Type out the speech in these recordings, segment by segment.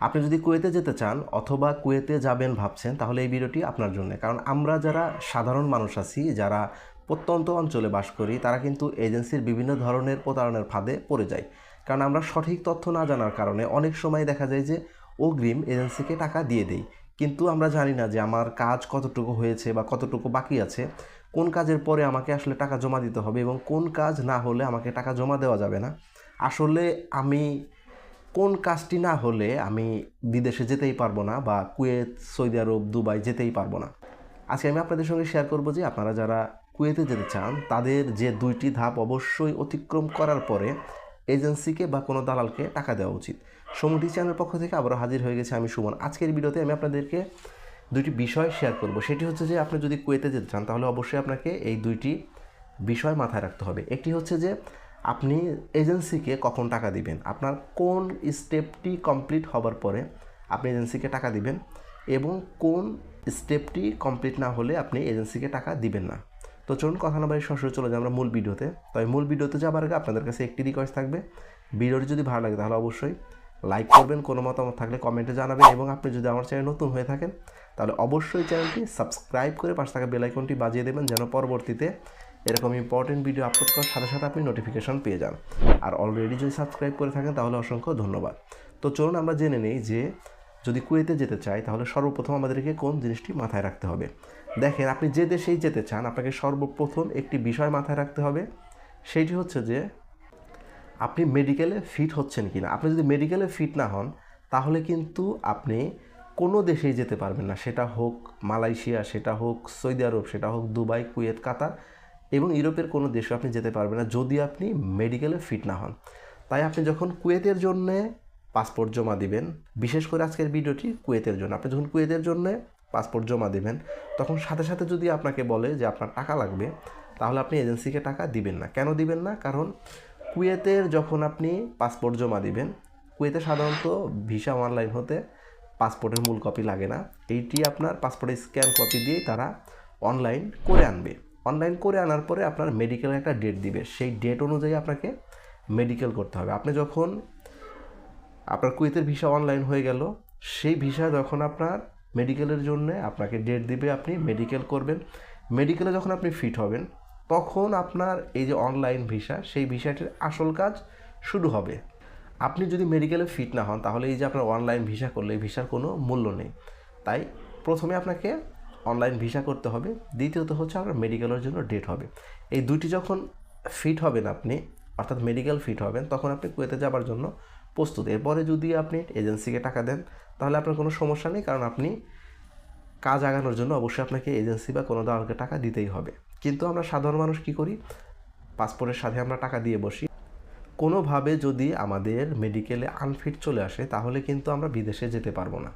আপনি যদি কুয়েতে যেতে চান অথবা কুয়েতে যাবেন ভাবছেন, তাহলে এই ভিডিওটি আপনার জন্য। কারণ আমরা যারা সাধারণ মানুষ আছি, যারা প্রত্যন্ত অঞ্চলে বাস করি, তারা কিন্তু এজেন্সির বিভিন্ন ধরনের প্রতারণার ফাঁদে পড়ে যায়। কারণ আমরা সঠিক তথ্য না জানার কারণে অনেক সময় দেখা যায় যে অগ্রিম এজেন্সিকে টাকা দিয়ে দেই। কিন্তু আমরা জানি না যে আমার কাজ কতটুকু হয়েছে বা কতটুকু বাকি আছে, কোন কাজের পরে আমাকে আসলে টাকা জমা দিতে হবে এবং কোন কাজ না হলে আমাকে টাকা জমা দেওয়া যাবে না। আসলে আমি কোন কাজটি না হলে আমি বিদেশে যেতেই পারব না বা কুয়েত, সৌদি আরব, দুবাই যেতেই পারব না? আজকে আমি আপনাদের সঙ্গে শেয়ার করব যে আপনারা যারা কুয়েতে যেতে চান, তাদের যে দুইটি ধাপ অবশ্যই অতিক্রম করার পরে এজেন্সিকে বা কোনো দালালকে টাকা দেওয়া উচিত। সমুদ্রি চ্যানেলের পক্ষ থেকে আবারও হাজির হয়ে গেছে আমি সুমন। আজকের ভিডিওতে আমি আপনাদেরকে দুইটি বিষয় শেয়ার করব। সেটি হচ্ছে যে আপনি যদি কুয়েতে যেতে চান, তাহলে অবশ্যই আপনাকে এই দুইটি বিষয় মাথায় রাখতে হবে। একটি হচ্ছে যে আপনি এজেন্সিকে কখন টাকা দিবেন? আপনার কোন স্টেপটি কমপ্লিট হবার পরে আপনি এজেন্সিকে টাকা দিবেন এবং কোন স্টেপটি কমপ্লিট না হলে আপনি এজেন্সিকে টাকা দিবেন না। তো চলুন কথা না সরাসরি চলে যাই আমরা মূল ভিডিওতে। তবে মূল ভিডিওতে যাবার আগে আপনাদের কাছে একটি রিকোয়েস্ট থাকবে। ভিডিওটি যদি ভালো লাগে তাহলে অবশ্যই লাইক করবেন, কোনো মতামত থাকলে কমেন্টে জানাবেন এবং আপনি যদি আমার চ্যানেল নতুন হয়ে থাকেন, তাহলে অবশ্যই চ্যানেলটি সাবস্ক্রাইব করে পাশে থাকা বেল আইকনটি বাজিয়ে দেবেন যেন পরবর্তীতে এরকম ইম্পর্টেন্ট ভিডিও আপলোড করার সাথে সাথে আপনি নোটিফিকেশন পেয়ে যান। আর অলরেডি যদি সাবস্ক্রাইব করে থাকেন, তাহলে অসংখ্য ধন্যবাদ। তো চলুন আমরা জেনে নেই যে, যদি কুয়েতে যেতে চাই, তাহলে সর্বপ্রথম আমাদেরকে কোন জিনিসটি মাথায় রাখতে হবে? দেখেন, আপনি যে দেশেই যেতে চান, আপনাকে সর্বপ্রথম একটি বিষয় মাথায় রাখতে হবে। সেইটি হচ্ছে যে, আপনি মেডিকেলে ফিট হচ্ছেন কি না আপনি যদি মেডিকেলে ফিট না হন, তাহলে কিন্তু আপনি কোনো দেশেই যেতে পারবেন না। সেটা হোক মালয়েশিয়া, সেটা হোক সৌদি আরব, সেটা হোক দুবাই, কুয়েত, কাতার এবং ইউরোপের কোনো দেশে আপনি যেতে পারবেন না যদি আপনি মেডিকেলে ফিট না হন। তাই আপনি যখন কুয়েতের জন্যে পাসপোর্ট জমা দিবেন, বিশেষ করে আজকের ভিডিওটি কুয়েতের জন্য, আপনি যখন কুয়েতের জন্য পাসপোর্ট জমা দিবেন, তখন সাথে সাথে যদি আপনাকে বলে যে আপনার টাকা লাগবে, তাহলে আপনি এজেন্সিকে টাকা দিবেন না। কেন দিবেন না? কারণ কুয়েতের যখন আপনি পাসপোর্ট জমা দিবেন, কুয়েতে সাধারণত ভিসা অনলাইন হতে পাসপোর্টের মূল কপি লাগে না। এইটি আপনার পাসপোর্টের স্ক্যান কপি দিয়েই তারা অনলাইন করে আনবে। অনলাইন করে আনার পরে আপনার মেডিকেলের একটা ডেট দিবে। সেই ডেট অনুযায়ী আপনাকে মেডিকেল করতে হবে। আপনি যখন আপনার কুয়েতের ভিসা অনলাইন হয়ে গেল, সেই ভিসা যখন আপনার মেডিকেলের জন্য আপনাকে ডেট দিবে, আপনি মেডিকেল করবেন। মেডিকেলে যখন আপনি ফিট হবেন, তখন আপনার এই যে অনলাইন ভিসা সেই ভিসাটির আসল কাজ শুরু হবে। আপনি যদি মেডিকেলে ফিট না হন, তাহলে এই যে আপনার অনলাইন ভিসা করলে, এই ভিসার কোনো মূল্য নেই। তাই প্রথমে আপনাকে অনলাইন ভিসা করতে হবে। দ্বিতীয়ত হচ্ছে আপনার মেডিকেলের জন্য ডেট হবে। এই দুইটি যখন ফিট হবেন আপনি, অর্থাৎ মেডিকেল ফিট হবেন, তখন আপনি কুয়েতে যাবার জন্য প্রস্তুত। এরপরে যদি আপনি এজেন্সিকে টাকা দেন, তাহলে আপনার কোনো সমস্যা নেই, কারণ আপনি কাজ আগানোর জন্য অবশ্যই আপনাকে এজেন্সি বা কোনো দালালকে টাকা দিতেই হবে। কিন্তু আমরা সাধারণ মানুষ কি করি? পাসপোর্টের সাথে আমরা টাকা দিয়ে বসি। কোনোভাবে যদি আমাদের মেডিকেলে আনফিট চলে আসে, তাহলে কিন্তু আমরা বিদেশে যেতে পারব না।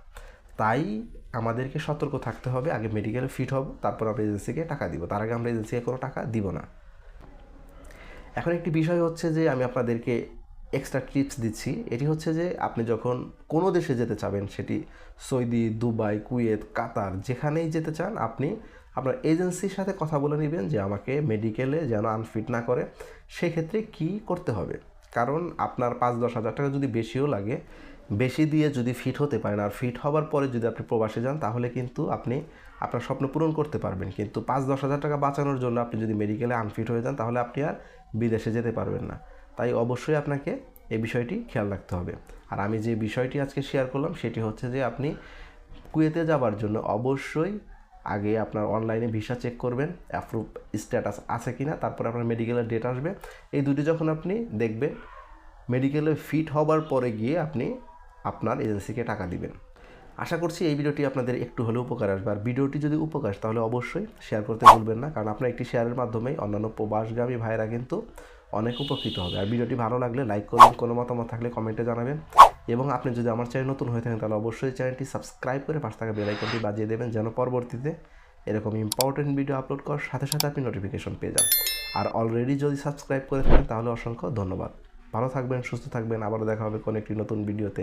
তাই আমাদেরকে সতর্ক থাকতে হবে, আগে মেডিকেলে ফিট হব, তারপর আমরা এজেন্সিকে টাকা দিব। তার আগে আমরা এজেন্সিকে কোনো টাকা দিব না। এখন একটি বিষয় হচ্ছে যে, আমি আপনাদেরকে এক্সট্রা টিপস দিচ্ছি। এটি হচ্ছে যে, আপনি যখন কোনো দেশে যেতে চাবেন, সেটি সৌদি, দুবাই, কুয়েত, কাতার, যেখানেই যেতে চান, আপনি আপনার এজেন্সির সাথে কথা বলে নেবেন যে, আমাকে মেডিকেলে যেন আনফিট না করে। সেক্ষেত্রে কি করতে হবে? কারণ আপনার পাঁচ দশ হাজার টাকা যদি বেশিও লাগে বেশি দিয়ে যদি ফিট হতে পারেন, আর ফিট হওয়ার পরে যদি আপনি প্রবাসে যান, তাহলে কিন্তু আপনি আপনার স্বপ্ন পূরণ করতে পারবেন। কিন্তু পাঁচ দশ হাজার টাকা বাঁচানোর জন্য আপনি যদি মেডিকেলে আনফিট হয়ে যান, তাহলে আপনি আর বিদেশে যেতে পারবেন না। তাই অবশ্যই আপনাকে এই বিষয়টি খেয়াল রাখতে হবে। আর আমি যে বিষয়টি আজকে শেয়ার করলাম, সেটি হচ্ছে যে আপনি কুয়েতে যাবার জন্য অবশ্যই আগে আপনার অনলাইনে ভিসা চেক করবেন অ্যাপ্রুভ স্ট্যাটাস আছে কি না তারপরে আপনার মেডিকেলের ডেট আসবে। এই দুটি যখন আপনি দেখবেন মেডিকেলে ফিট হবার পরে গিয়ে আপনি আপনার এজেন্সিকে টাকা দিবেন। আশা করছি এই ভিডিওটি আপনাদের একটু হলেও উপকার আসবে। আর ভিডিওটি যদি উপকার তাহলে অবশ্যই শেয়ার করতে ভুলবেন না। কারণ আপনার একটি শেয়ারের মাধ্যমেই অন্যান্য প্রবাসগামী ভাইরা কিন্তু অনেক উপকৃত হবে। আর ভিডিওটি ভালো লাগলে লাইক করবেন, কোনো মতামত থাকলে কমেন্টে জানাবেন। এবং আপনি যদি আমার চ্যানেল নতুন হয়ে থাকেন, তাহলে অবশ্যই চ্যানেলটি সাবস্ক্রাইব করে পাশ থাকা বেলাইকনটি বাজিয়ে দেবেন, যেন পরবর্তীতে এরকম ইম্পর্টেন্ট ভিডিও আপলোড করার সাথে সাথে আপনি নোটিফিকেশন পেয়ে যান। আর অলরেডি যদি সাবস্ক্রাইব করে থাকেন, তাহলে অসংখ্য ধন্যবাদ। ভালো থাকবেন, সুস্থ থাকবেন। আবারও দেখা হবে কোনো একটি নতুন ভিডিওতে